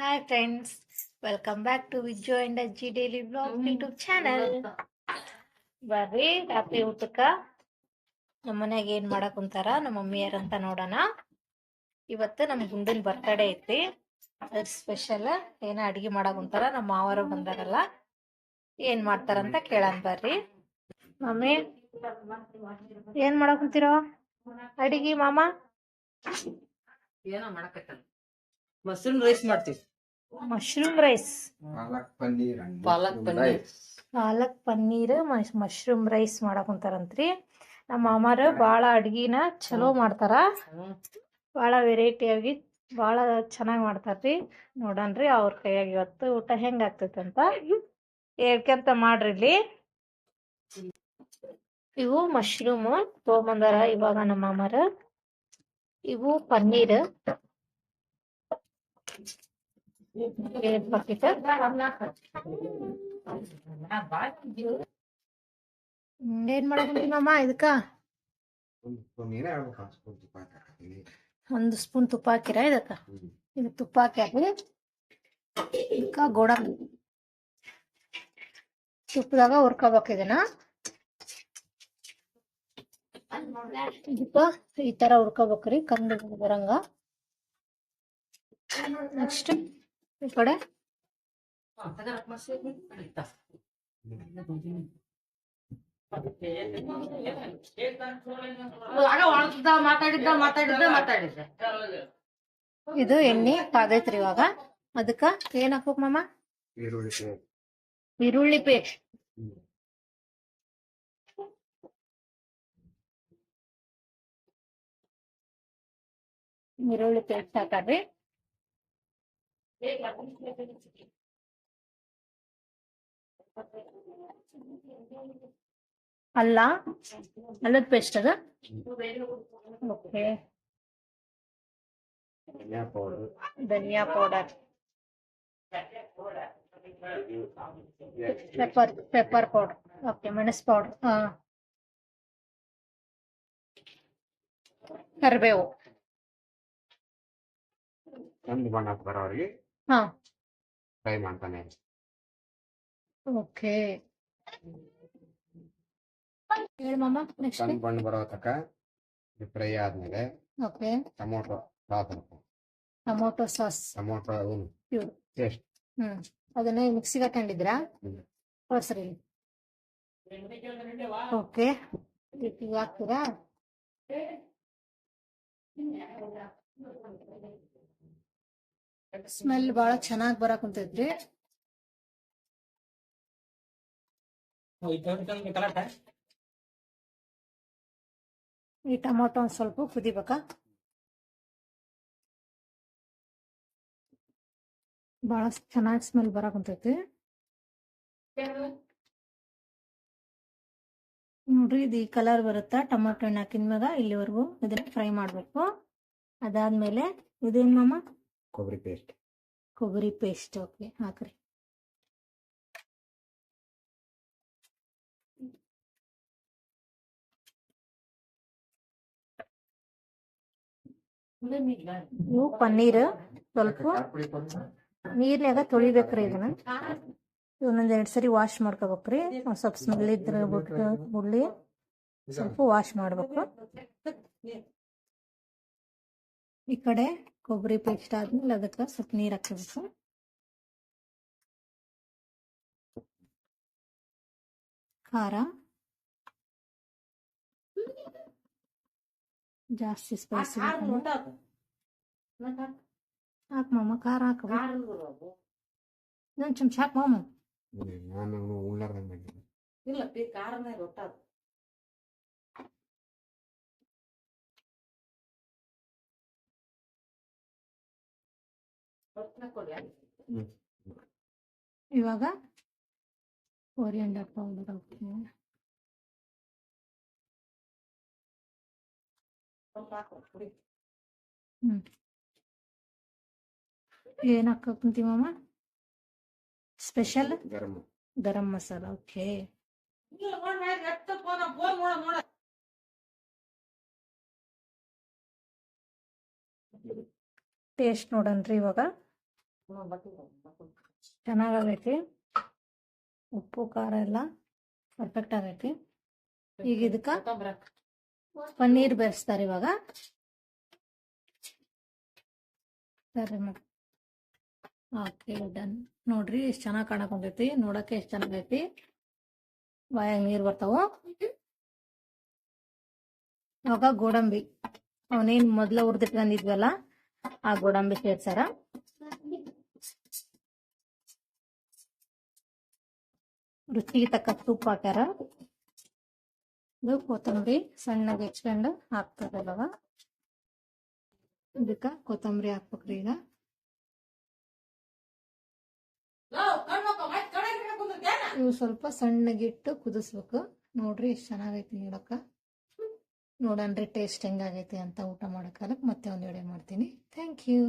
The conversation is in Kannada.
Hi friends welcome back to ವಿಜೋ and ಅಜ್ಜಿ ಡೈಲಿ ಬ್ಲಾಗ್ ಯೂಟ್ಯೂಬ್ ಚಾನಲ್ ಬರ್ರಿ ರಾತ್ರಿ ಊಟಕ್ಕ. ನಮ್ಮ ಮನ್ಯಾಗ ಏನ್ ಮಾಡಕ್ ಕುಂತಾರ ನಮ್ಮ ಮಮ್ಮಿಯರ್ ಅಂತ ನೋಡೋಣ. ಇವತ್ತು ನಮ್ ಗುಂಡನ್ ಬರ್ತಡೇ ಐತಿ ಅದ್ರ ಸ್ಪೆಷಲ್ ಏನ ಅಡಿಗೆ ಮಾಡಕ್ ಕುಂತಾರ ನಮ್ಮ ಮಾವರು ಬಂದಾರಲ್ಲ. ಏನ್ ಮಾಡ್ತಾರಂತ ಕೇಳೋಣ ಬರ್ರಿ. ಮಮ್ಮಿ ಏನ್ ಮಾಡಕ್ ಕುಂತಿರೋ? ಅಡಿಗೆ ಮಾಮ? ಏನೋ ಮಾಡಕತ್ತಲ್ಲ ಮಶ್ರೂಮ್ ರೈಸ್ ಮಾಡ್ತೀವಿ. Mushroom rice palak paneer palak paneer. Palak paneer mushroom rice ಮಾಡಕ್ ಕುಂತಾರಂತ್ರಿ ನಮ್ಮ ಮಾಮಾರ ಬಾಳ ಅಡ್ಗಿನ ಚಲೋ ಮಾಡ್ತಾರ. ಬಾಳ ವೆರೈಟಿ ಆಗಿ ಬಾಳ ಚೆನ್ನಾಗಿ ಮಾಡ್ತಾರ್ರಿ. ನೋಡನ್ರಿ ಅವ್ರ ಕೈಯಾಗ ಇವತ್ತು ಊಟ ಹೆಂಗ ಆಗ್ತೈತೆ ಅಂತ ಹೇಳ್ಕೊಂತ ಮಾಡ್ರಿ ಇಲ್ಲಿ. ಇವು ಮಶ್ರೂಮ್ ತಗೊಂಬಂದಾರ ಇವಾಗ ನಮ್ಮ ಮಾಮಾರ. ಇವು ಪನ್ನೀರ್. ಏನ್ ಮಾಡಕುಂತೀನಮ್ಮ ಇದಕ್ಕ? ಒಂದು ಸ್ಪೂನ್ ತುಪ್ಪ ಹಾಕಿರ ಇದಕ್ಕ? ಇದು ತುಪ್ಪ ಹಾಕಿ ಇದಕ್ಕ ಗೋಡಂಬಿ. ತುಪ್ಪದಾಗ ಹುರ್ಕೋಬೇಕು ಇದನ್ನ. ಇದಕ್ಕ ಈ ತರ ಹುರ್ಕೋಬೇಕ್ರಿ, ಕಂದು ಬರಂಗ ನೆಕ್ಸ್ಟ್ ಕಡೆ ಮಾತಾಡಿದ್ದ ಮಾತಾಡಿದ್ದ ಮಾತಾಡಿದ್ದ ಇದು ಎಣ್ಣೆ ಕಾದೈತ್ರಿ ಇವಾಗ. ಅದಕ್ಕ ಏನ್ ಹಾಕ್ಬೇಕು ಮಾಮ? ಈರುಳ್ಳಿ ಪೇಸ್ಟ್. ಈರುಳ್ಳಿ ಪೇಸ್ಟ್ ಹ್ಮ್. ಈರುಳ್ಳಿ ಪೇಸ್ಟ್ ಹಾಕಾರ್ರಿ ಅಲ್ಲ ಅಲ್ಲದ ಪೇಸ್ಟ್ ಅದ ಓಕೆ ಧನಿಯಾ ಪೌಡರ್ ಧನಿಯಾ powder pepper pepper powder okay ಮೆಣಸ್ ಪೌಡರ್ ಹಾ ಕರಿಬೇವು ಕಂದು ಬಣ್ಣ ಬರೋವರೆಗೆ ಹಾ. ಫ್ರೈ ಮಾಡ್ತಾನೆ ಓಕೆ. ಹೇಳಿ ಮಾಮ ನೆಕ್ಸ್ಟ್ ಕಂದು ಬಣ್ಣ ಬರೋ ತನಕ ಫ್ರೈ ಆದ್ಮೇಲೆ ಓಕೆ. ಟೊಮೊಟೊ ಸಾಸ್ ಹಾಕು tomato sauce. Tomato puree. Paste. ಹ್ಮ್. ಅದನ್ನ ಮಿಕ್ಸಿಗೆ ಹಾಕೊಂಡಿದ್ರಾ ಹ್ಮ್. ತೋರ್ಸ್ರಿ ಓಕೆ. ಹಾಕ್ತೀರಾ? ಸ್ಮೆಲ್ ಬಹಳ ಚೆನ್ನಾಗ್ ಬರಕ್ ಕುಂತೈತ್ರಿ. ಈ ಟೊಮೊಟೊ ಒಂದ್ ಸ್ವಲ್ಪ ಕುದಿಬೇಕಾ? ಬಹಳ ಚೆನ್ನಾಗಿ ಸ್ಮೆಲ್ ಬರಕ್ ಕುಂತೈತಿ ನೋಡ್ರಿ, ಇದು ಈ ಕಲರ್ ಬರುತ್ತಾ? ಟೊಮೊಟೊ ಹಣ್ಣು ಹಾಕಿದ್ಮ್ಯಾಗ ಇಲ್ಲಿವರೆಗೂ ಇದನ್ನ ಫ್ರೈ ಮಾಡ್ಬೇಕು. ಅದಾದ್ಮೇಲೆ, ಇದೇನ್ ಮಾಮ? ಕೊಬ್ಬರಿ ಪೇಸ್ಟ್. ಕೊಬ್ಬರಿ ಪೇಸ್ಟ್, ಓಕೆ. ಹಾಕ್ರಿ. ಇವು ಪನ್ನೀರ್, ಸ್ವಲ್ಪ ನೀರ್ನ್ಯಾಗ ತೊಳಿಬೇಕ್ರಿ ಇದನ್ನ. ಒಂದೊಂದ್ ಎರಡ್ ಸರಿ ವಾಶ್ ಮಾಡ್ಕೋಬೇಕ್ರಿ. ಸ್ವಲ್ಪ ಸ್ಮೆಲ್ ಇದ್ರ ಬಿಟ್ಟು ಬಿಡ್ಲಿ ಸ್ವಲ್ಪ ವಾಶ್ ಮಾಡ್ಬೇಕು. ಈ ಕಡೆ ಕೊಬ್ಬರಿ ಪೇಸ್ಟ್ ಆದ್ಮೇಲೆ ಅದಕ್ಕೆ ಸ್ವಲ್ಪ ನೀರ್ ಹಾಕಬೇಕು ಖಾರ ಜಾಸ್ತಿ ಸ್ಪೈಸಿ ಹಾಕ್ ಮಾಮ ಖಾರ ಹಾಕ ಇನ್ನೊಂದ್ ಚಮಚ ಹಾಕ್ ಮಾಮ ನಾನು ಉಳ್ಳಾರ್ದಂಗೆ ಮಾಡಿದ್ದೆ ಇಲ್ಲ ಪಿ ಖಾರನೇ ರೊಟ್ಟ ಇವಾಗ ಕೊರಿಯಂಡರ್ ಪೌಡರ್ ಹಾಕ್ತೀನಿ. ಹ್ಮ್. ಏನ್ ಹಾಕಕ್ ಮಾಮ? Special garam. Masala okay. Taste ನೋಡನ್ರಿ ಇವಾಗ. ಚೆನ್ನಾಗಾಗೈತಿ? ಉಪ್ಪು ಖಾರ ಎಲ್ಲ ಪರ್ಫೆಕ್ಟ್ ಆಗೈತಿ. ಈಗ ಇದಕ್ಕ ಪನ್ನೀರ್ ಬೆರೆಸ್ತಾರ ಇವಾಗ. ಸರಿ ಮೇಡಮ್ ಓಕೆ ಡನ್. ನೋಡ್ರಿ ಎಷ್ಟು ಚೆನ್ನಾಗಿ ಕಾಣಕೊಂಡೈತಿ ನೋಡಕ್ಕೆ ಎಷ್ಟು ಚೆನ್ನಾಗೈತಿ. ಬಾಯಾಗ ನೀರು ಬರ್ತಾವ. ಇವಾಗ ಗೋಡಂಬಿ. ಅವನೇನ್ ಮೊದ್ಲ ಹುರಿದಿಟ್ಕೊಂಡಿದ್ವಲ್ಲ ಆ ಗೋಡಂಬಿ ಸೇರ್ಸಾರ ರುಚಿಗೆ ತಕ್ಕ ತುಪ್ಪ ಹಾಕ್ಯಾರ. ಇದು ಕೊತ್ತಂಬರಿ ಸಣ್ಣಗೆ ಹೆಚ್ಕೊಂಡು ಹಾಕ್ತದಲ್ಲವ ಇದಕ್ಕ ಕೊತ್ತಂಬರಿ ಹಾಕ್ಬೇಕ್ರಿ ಈಗ? ಇವು ಸ್ವಲ್ಪ ಸಣ್ಣಗಿಟ್ಟು ಕುದಿಸ್ಬೇಕು. ನೋಡ್ರಿ ಎಷ್ಟು ಚೆನ್ನಾಗೈತಿ ನೋಡಕ್ಕ. ನೋಡನ್ರಿ ಟೇಸ್ಟ್ ಹೆಂಗಾಗೈತಿ ಅಂತ ಊಟ ಮಾಡೋಕ್ಕಾಗ ಮತ್ತೆ ಒಂದು ವಿಡಿಯೋ ಮಾಡ್ತೀನಿ. Thank you